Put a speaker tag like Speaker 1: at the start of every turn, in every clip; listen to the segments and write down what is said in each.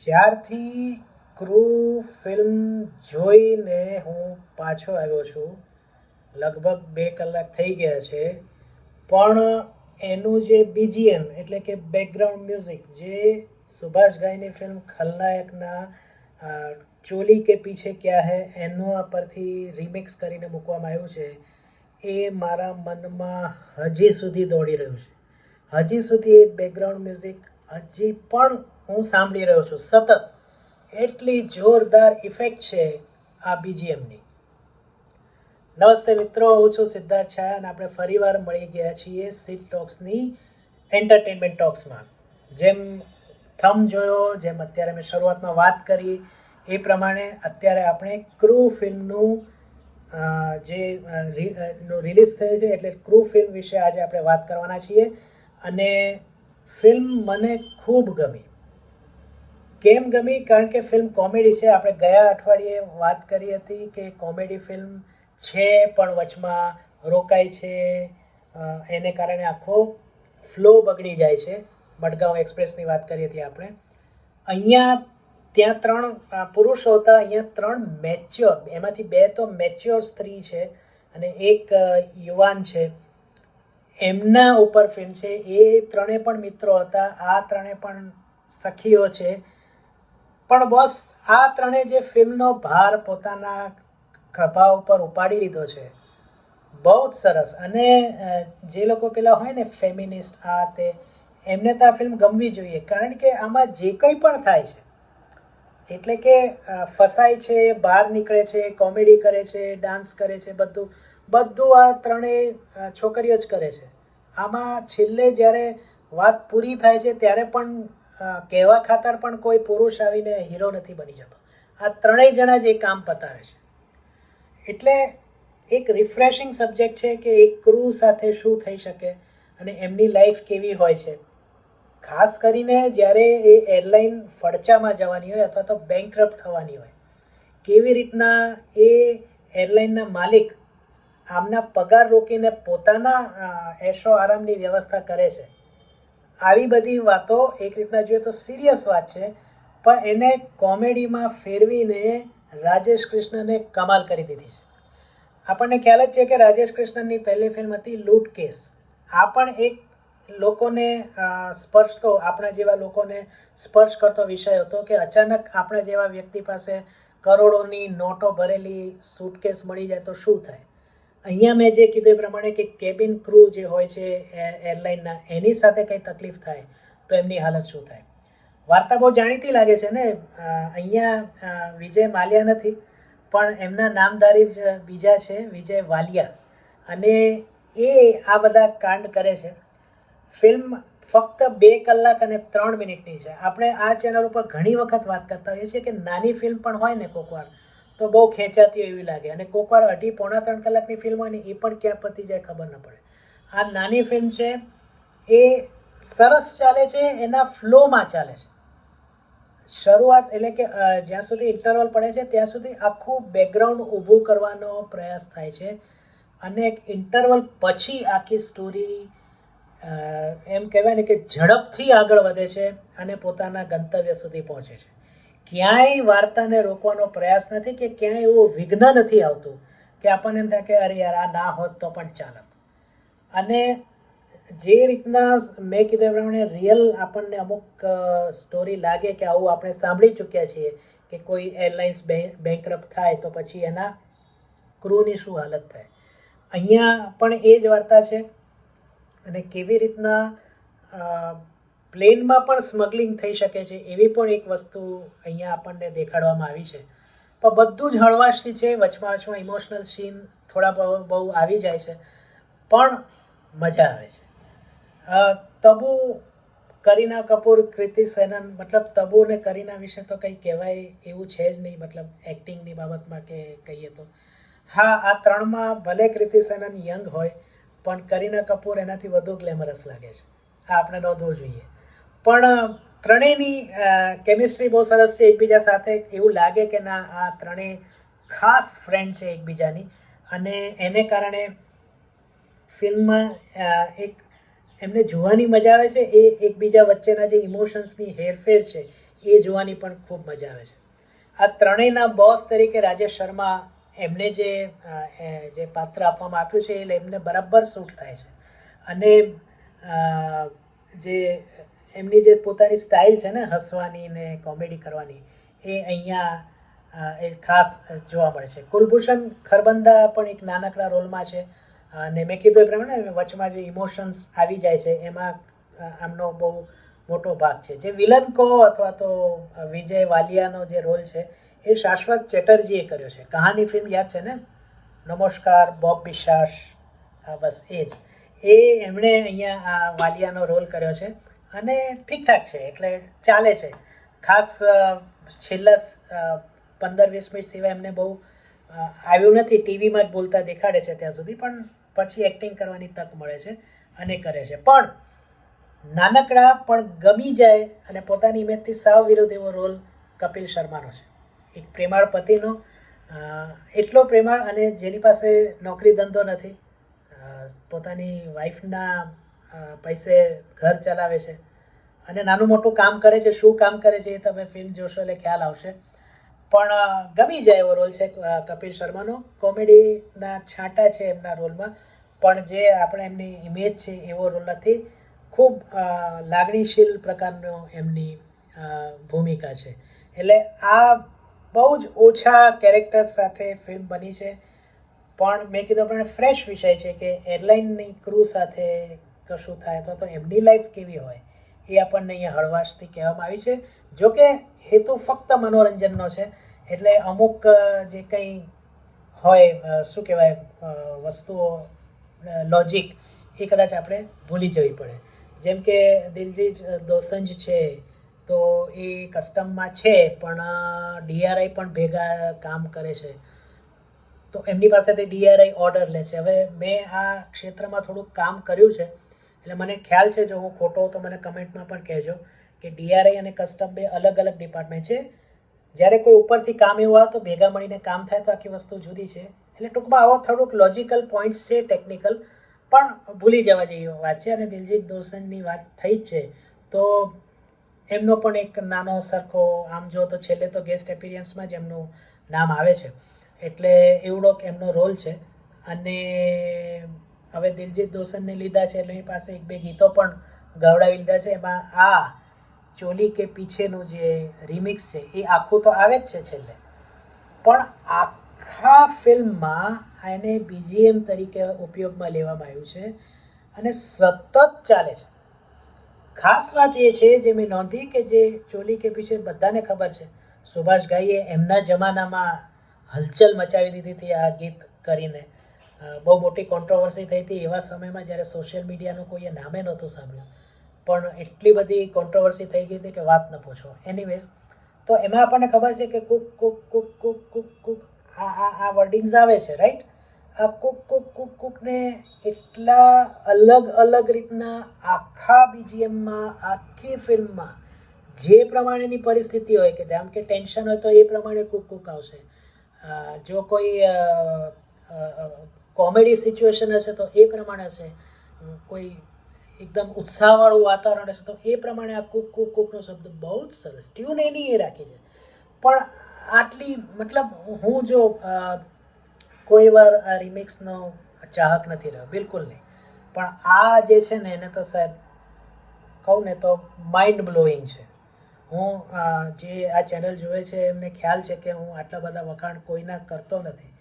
Speaker 1: જ્યારથી crew film જોઈને હું પાછો આવ્યો છું, લગભગ બે કલાક થઈ ગયા છે, પણ એનું જે બીજીએમ એટલે કે બેકગ્રાઉન્ડ મ્યુઝિક જે સુભાષ ગાયની ફિલ્મ ખલનાયકના ચોલી કે પીછે ક્યાં હે, એનો આ પરથી રિમિક્સ કરીને મૂકવામાં આવ્યું છે, એ મારા મનમાં હજી સુધી દોડી રહ્યું છે. હજી સુધી એ બેકગ્રાઉન્ડ મ્યુઝિક હજી પણ હું સાંભળી રહ્યો છું. સતત. એટલી જોરદાર ઇફેક્ટ છે આ બીજીએમની નમસ્તે મિત્રો, હું છું સિદ્ધાર્થ છાયા અને આપણે ફરીવાર મળી ગયા છીએ સીટ ટોક્સની એન્ટરટેનમેન્ટ ટોક્સમાં જેમ થમ જોયો, જેમ અત્યારે મેં શરૂઆતમાં વાત કરી, એ પ્રમાણે અત્યારે આપણે ક્રૂ ફિલ્મનું જે રિલીઝ થયું છે, એટલે ક્રૂ ફિલ્મ વિશે આજે આપણે વાત કરવાના છીએ. અને ફિલ્મ મને ખૂબ ગમી. કેમ ગમી? કારણ કે ફિલ્મ કોમેડી છે. આપણે ગયા અઠવાડિયે વાત કરી હતી કે કોમેડી ફિલ્મ છે, પણ વચમાં રોકાય છે. એને કારણે આખો ફ્લો બગડી જાય છે. મડગાંવ એક્સપ્રેસની વાત કરી હતી આપણે. અહીંયા ત્યાં ત્રણ પુરુષો હતા. અહીંયા ત્રણ મેચ્યોર, એમાંથી બે તો મેચ્યોર સ્ત્રી છે અને એક યુવાન છે. એમના ઉપર ફિલ્મ છે. એ ત્રણે પણ મિત્રો હતા. આ ત્રણે પણ સખીઓ છે. પણ બસ આ ત્રણે જે ફિલ્મનો ભાર પોતાના ખભા ઉપર ઉપાડી લીધો છે. બહુ જ સરસ. અને જે લોકો પેલા હોય ને ફેમિનિસ્ટ આ તે, એમને તો આ ફિલ્મ ગમવી જોઈએ. કારણ કે આમાં જે કંઈ પણ થાય છે, એટલે કે ફસાય છે, બહાર નીકળે છે, કોમેડી કરે છે, ડાન્સ કરે છે, બધું બધું આ ત્રણેય છોકરીઓ જ કરે છે. આમાં છેલ્લે જ્યારે વાત પૂરી થાય છે, ત્યારે પણ કહેવા ખાતર પણ કોઈ પુરુષ આવીને હીરો નથી બની જતો. આ ત્રણેય જણા જ એ કામ પતાવે છે. એટલે એક રિફ્રેશિંગ સબ્જેક્ટ છે કે એક ક્રૂ સાથે શું થઈ શકે અને એમની લાઈફ કેવી હોય છે. ખાસ કરીને જ્યારે એ એરલાઇન ફડચામાં જવાની હોય અથવા તો બેંકરપ્ટ થવાની હોય, કેવી રીતના એ એરલાઇનના માલિક આમના પગાર રોકીને પોતાના એશો આરામની વ્યવસ્થા કરે છે. આવી બધી વાતો એક રીતના જોઈએ તો સિરિયસ વાત છે, પણ એને કોમેડીમાં ફેરવીને રાજેશ કૃષ્ણને કમાલ કરી દીધી છે. આપણને ખ્યાલ જ છે કે રાજેશ કૃષ્ણની પહેલી ફિલ્મ હતી લૂટ કેસ. આ પણ એક લોકોને સ્પર્શતો આપણા જેવા લોકોને સ્પર્શ કરતો વિષય હતો કે અચાનક આપણા જેવા વ્યક્તિ પાસે કરોડોની નોટો ભરેલી સૂટકેસ મળી જાય તો શું થાય? અહીંયા મેં જે કીધું એ પ્રમાણે કે કેબિન ક્રૂ જે હોય છે એરલાઇનના એની સાથે કંઈ તકલીફ થાય, તો એમની હાલત શું થાય? વાર્તા બહુ જાણીતી લાગે છે ને અહીંયા વિજય માલ્યા નથી, પણ એમના નામધારી જ બીજા છે, વિજય વાલિયા. અને એ આ બધા કાંડ કરે છે. ફિલ્મ ફક્ત બે કલાક અને ત્રણ મિનિટની છે. આપણે આ ચેનલ ઉપર ઘણી વખત વાત કરતા હોઈએ છીએ કે નાની ફિલ્મ પણ હોય ને કોકવાર વાર તો બહુ ખેંચાતી એવી લાગે. અને કોકવાર અઢી પોણા ત્રણ કલાકની ફિલ્મ હોય ને, એ પણ ક્યાં પતી જાય ખબર ન પડે. આ નાની ફિલ્મ છે, એ સરસ ચાલે છે, એના ફ્લોમાં ચાલે છે. શરૂઆત એટલે કે જ્યાં સુધી ઇન્ટરવલ પડે છે, ત્યાં સુધી આખું બેકગ્રાઉન્ડ ઊભું કરવાનો પ્રયાસ થાય છે. અને એક ઇન્ટરવલ પછી આખી સ્ટોરી એમ કહેવાય ને કે ઝડપથી આગળ વધે છે અને પોતાના ગંતવ્ય સુધી પહોંચે છે. ક્યાંય વાર્તાને રોકવાનો પ્રયાસ નથી કે ક્યાંય એવું વિઘ્ન નથી આવતું કે આપણને એમ થાય કે અરે યાર, આ ના હોત તો પણ ચાલત. અને જે રીતના મેં કીધું એ પ્રમાણે રિયલ આપણને અમુક સ્ટોરી લાગે કે આવું આપણે સાંભળી ચૂક્યા છીએ કે કોઈ એરલાઇન્સ બેંકરપ્ટ થાય તો પછી એના ક્રૂની શું હાલત થાય. અહીંયા પણ એ જ વાર્તા છે. અને કેવી રીતના પ્લેનમાં પણ સ્મગલિંગ થઈ શકે છે, એવી પણ એક વસ્તુ અહીંયા આપણને દેખાડવામાં આવી છે. પણ બધું જ હળવાશથી છે વચમાં વચમાં ઇમોશનલ સીન થોડા બહુ બહુ આવી જાય છે, પણ મજા આવે છે. તબુ, કરીના કપૂર કૃતિ સેનન, મતલબ તબુ અને કરીના વિશે તો કંઈ કહેવાય એવું છે જ નહીં, મતલબ એક્ટિંગની બાબતમાં કે કહીએ તો. હા, આ ત્રણમાં ભલે કૃતિ સેનન યંગ હોય, પણ કરીના કપૂર એનાથી વધુ ગ્લેમરસ લાગે છે. આ આપણે નોંધવું જોઈએ. પણ ત્રણેયની કેમિસ્ટ્રી બહુ સરસ છે એકબીજા સાથે. એવું લાગે કે ના, આ ત્રણેય ખાસ ફ્રેન્ડ છે એકબીજાની. અને એને કારણે ફિલ્મમાં એક એમને જોવાની મજા આવે છે. એ એકબીજા વચ્ચેના જે ઇમોશન્સની હેરફેર છે, એ જોવાની પણ ખૂબ મજા આવે છે. આ ત્રણેયના બોસ તરીકે રાજેશ શર્મા એમને જે જે પાત્ર આપવામાં આપ્યું છે, એ એમને બરાબર સૂટ થાય છે. અને જે એમની જે પોતાની સ્ટાઇલ છે ને, હસવાની ને કોમેડી કરવાની, એ અહીંયા એ ખાસ જોવા મળે છે. કુલભૂષણ ખરબંદા પણ એક નાનકડા રોલમાં છે. અને મેં કીધું એ પ્રમાણે વચમાં જે ઇમોશન્સ આવી જાય છે, એમાં આમનો બહુ મોટો ભાગ છે. જે વિલન કહો અથવા તો વિજય વાલિયાનો જે રોલ છે, એ શાશ્વત ચેટર્જીએ કર્યો છે. કહાની ફિલ્મ યાદ છે ને? નમસ્કાર, બોબ બિશાસ બસ એ જ. એ એમણે અહીંયા આ વાલિયાનો રોલ કર્યો છે. અને ઠીકઠાક છે, એટલે ચાલે છે. ખાસ છેલ્લા પંદર, વીસ મિનિટ સિવાય એમને બહુ આવ્યું નથી. ટીવીમાં જ બોલતા દેખાડે છે ત્યાં સુધી, પણ પછી એક્ટિંગ કરવાની તક મળે છે અને કરે છે. પણ નાનકડા પણ ગમી જાય અને પોતાની ઇમેજથી સાવ વિરોધ એવો રોલ કપિલ શર્માનો છે. એક પ્રેમાળ પતિનો એટલો પ્રેમાળ અને જેની પાસે નોકરી ધંધો નથી પોતાની વાઈફના પૈસે ઘર ચલાવે છે. અને નાનું મોટું કામ કરે છે, શું કામ કરે છે એ તમે ફિલ્મ જોશો એટલે ખ્યાલ આવશે. પણ ગમી જાય એવો રોલ છે કપિલ શર્માનો. કોમેડીના છાંટા છે એમના રોલમાં પણ જે આપણે એમની ઇમેજ છે એવો રોલ નથી. ખૂબ લાગણીશીલ પ્રકારનો એમની ભૂમિકા છે. એટલે આ બહુ જ ઓછા કેરેક્ટર સાથે ફિલ્મ બની છે. પણ મેં કીધું આપણે ફ્રેશ વિષય છે કે એરલાઇનની ક્રૂ સાથે કશું થાય અથવા તો એમની લાઈફ કેવી હોય, એ આપણને અહીંયા હળવાશથી કહેવામાં આવી છે. જો કે હેતુ ફક્ત મનોરંજનનો છે, એટલે અમુક જે કંઈ હોય શું કહેવાય વસ્તુઓ લોજિક એ કદાચ આપણે ભૂલી જવી પડે. જેમ કે દિલજી દોસંજ છે, તો એ કસ્ટમમાં છે, પણ ડીઆરઆઈ પણ ભેગા કામ કરે છે. તો એમની પાસેથી ડીઆરઆઈ ઓર્ડર લે છે. હવે મેં આ ક્ષેત્રમાં થોડુંક કામ કર્યું છે એટલે મને ખ્યાલ છે, જો હું ખોટો તો મને કમેન્ટમાં પણ કહેજો કે ડીઆરઆઈ અને કસ્ટમ બે અલગ અલગ ડિપાર્ટમેન્ટ છે. જ્યારે કોઈ ઉપરથી કામ એવું આવે તો ભેગા મળીને કામ થાય તો આખી વસ્તુ જુદી છે. એટલે ટૂંકમાં આવો થોડુંક લોજિકલ પોઈન્ટ્સ છે ટેકનિકલ પણ ભૂલી જવા જેવી વાત છે અને દિલજીત દોસનની વાત થઈ જ છે. તો એમનો પણ એક નાનો સરખો આમ જો તો છેલ્લે તો ગેસ્ટ એપિરિયન્સમાં જ એમનું નામ આવે છે. એટલે એવડોક એમનો રોલ છે. અને હવે દિલજીત દોસનને લીધા છે, એટલે એની પાસે એક બે ગીતો પણ ગવડાવી લીધા છે. એમાં આ ચોલી કે પીછેનું જે રિમિક્સ છે, એ આખું તો આવે જ છે છેલ્લે. પણ આખા ફિલ્મમાં એને બીજીએમ તરીકે ઉપયોગમાં લેવામાં આવ્યું છે અને સતત ચાલે છે. ખાસ વાત એ છે, જે મેં નોંધી કે જે ચોલી કે પીછે બધાને ખબર છે, સુભાષ ઘાઈએ એમના જમાનામાં હલચલ મચાવી દીધી હતી આ ગીત કરીને. બહુ મોટી કોન્ટ્રોવર્સી થઈ હતી એવા સમયમાં જ્યારે સોશિયલ મીડિયાનું કોઈએ નામે નહોતું સાંભળ્યું. પણ એટલી બધી કોન્ટ્રોવર્સી થઈ ગઈ હતી કે વાત ન પૂછો. એનીવેઝ તો એમાં આપણને ખબર છે કે કુક કુક કુક કુક કુક કુક, આ આ આ વર્ડિંગ્સ આવે છે રાઈટ આ કુક કુક કુક, કુકને એટલા અલગ અલગ રીતના આખા બીજીએમમાં આખી ફિલ્મમાં જે પ્રમાણેની પરિસ્થિતિ હોય કે જેમ કે ટેન્શન હોય તો એ પ્રમાણે કુક કુક આવશે. જો કોઈ કોમેડી સિચ્યુએશન હશે તો એ પ્રમાણે હશે. કોઈ એકદમ ઉત્સાહવાળું વાતાવરણ હશે તો એ પ્રમાણે આ કુક કુક કુકનો શબ્દ બહુ જ સરસ. ટ્યુન એની એ રાખી છે. પણ આટલી મતલબ હું જો કોઈ વાર આ રિમિક્સનો ચાહક નથી રહ્યો, બિલકુલ નહીં. પણ આ જે છે ને, એને તો સાહેબ કહું ને તો માઇન્ડ બ્લોઈંગ છે. હું જે આ ચેનલ જોવે છે, એમને ખ્યાલ છે કે હું આટલા બધા વખાણ કોઈના કરતો નથી.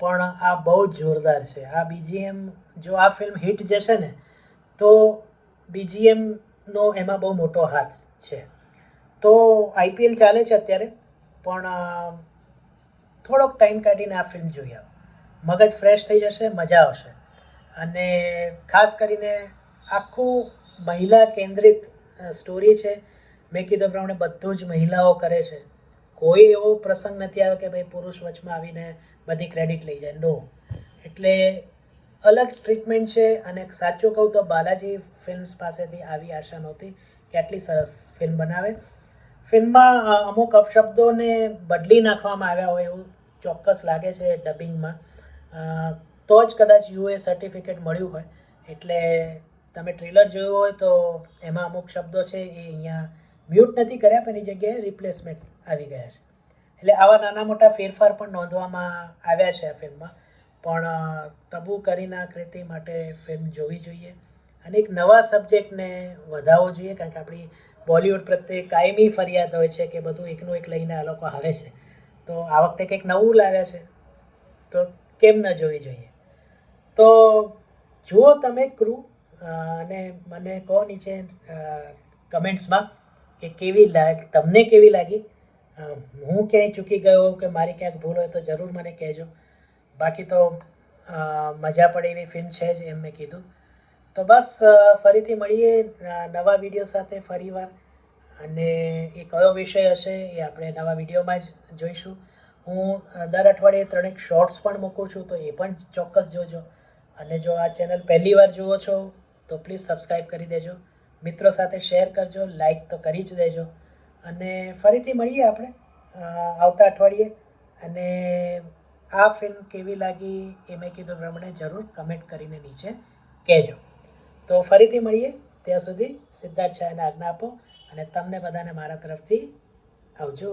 Speaker 1: પણ આ બહુ જ જોરદાર છે. આ બીજીએમ જો આ ફિલ્મ હિટ જશે ને, તો બીજીએમનો એમાં બહુ મોટો હાથ છે. તો આઈપીએલ ચાલે છે અત્યારે, પણ થોડોક ટાઈમ કાઢીને આ ફિલ્મ જોઈ આવો. મગજ ફ્રેશ થઈ જશે, મજા આવશે. અને ખાસ કરીને આખું મહિલા કેન્દ્રિત સ્ટોરી છે. મેં કીધું પ્રમાણે બધું જ મહિલાઓ કરે છે. કોઈ એવો પ્રસંગ નથી આવ્યો કે ભાઈ પુરુષ વચમાં આવીને બધી ક્રેડિટ લઈ જાય. નો એટલે અલગ ટ્રીટમેન્ટ છે અને સાચું કહું તો બાલાજી ફિલ્મ્સ પાસેથી આવી આશા નહોતી કે આટલી સરસ ફિલ્મ બનાવે. ફિલ્મમાં અમુક અપશબ્દોને બદલી નાખવામાં આવ્યા હોય એવું ચોક્કસ લાગે છે ડબિંગમાં તો જ કદાચ યુએ સર્ટિફિકેટ મળ્યું હોય. એટલે તમે ટ્રેલર જોયું હોય તો એમાં અમુક શબ્દો છે એ અહીંયા મ્યુટ નથી કર્યા પણ એની જગ્યાએ રિપ્લેસમેન્ટ આવી ગયા છે. એટલે આવા નાના મોટા ફેરફાર પણ નોંધવામાં આવ્યા છે આ ફિલ્મમાં. પણ તબુ કરીના કૃતિ માટે ફિલ્મ જોવી જોઈએ. અને એક નવા સબ્જેક્ટને વધારવો જોઈએ, કારણ કે આપણી બોલિવૂડ પ્રત્યે કાયમી ફરિયાદ હોય છે કે બધું એકનું એક લઈને આ લોકો આવે છે. તો આ વખતે કંઈક નવું લાવ્યા છે. તો કેમ ન જોવી જોઈએ? તો જુઓ તમે ક્રૂ અને મને કહો નીચે કમેન્ટ્સમાં કે કેવી લાગ, તમને કેવી લાગી? હું ક્યાંય ચૂકી ગયો કે મારી ક્યાંક ભૂલ હોય તો જરૂર મને કહેજો. બાકી તો મજા પડે એવી ફિલ્મ છે જ એમ મેં કીધું. તો બસ ફરીથી મળીએ નવા વીડિયો સાથે ફરીવાર. અને એ કયો વિષય હશે એ આપણે નવા વિડીયોમાં જ જોઈશું. હું દર અઠવાડિયે ત્રણેક શોર્ટ્સ પણ મૂકું છું, તો એ પણ ચોક્કસ જોજો. અને જો આ ચેનલ પહેલી વાર જુઓ છો, તો પ્લીઝ સબસ્ક્રાઈબ કરી દેજો. મિત્રો સાથે શેર કરજો લાઈક તો કરી જ દેજો. અને ફરીથી મળીએ આપણે આવતા અઠવાડિયે. અને આ ફિલ્મ કેવી લાગી એ મેં કીધું પ્રમાણે જરૂર કમેન્ટ કરીને નીચે કહેજો. તો ફરીથી મળીએ. ત્યાં સુધી સિદ્ધાર્થ શાહને આજ્ઞા આપો અને તમને બધાને મારા તરફથી આવજો.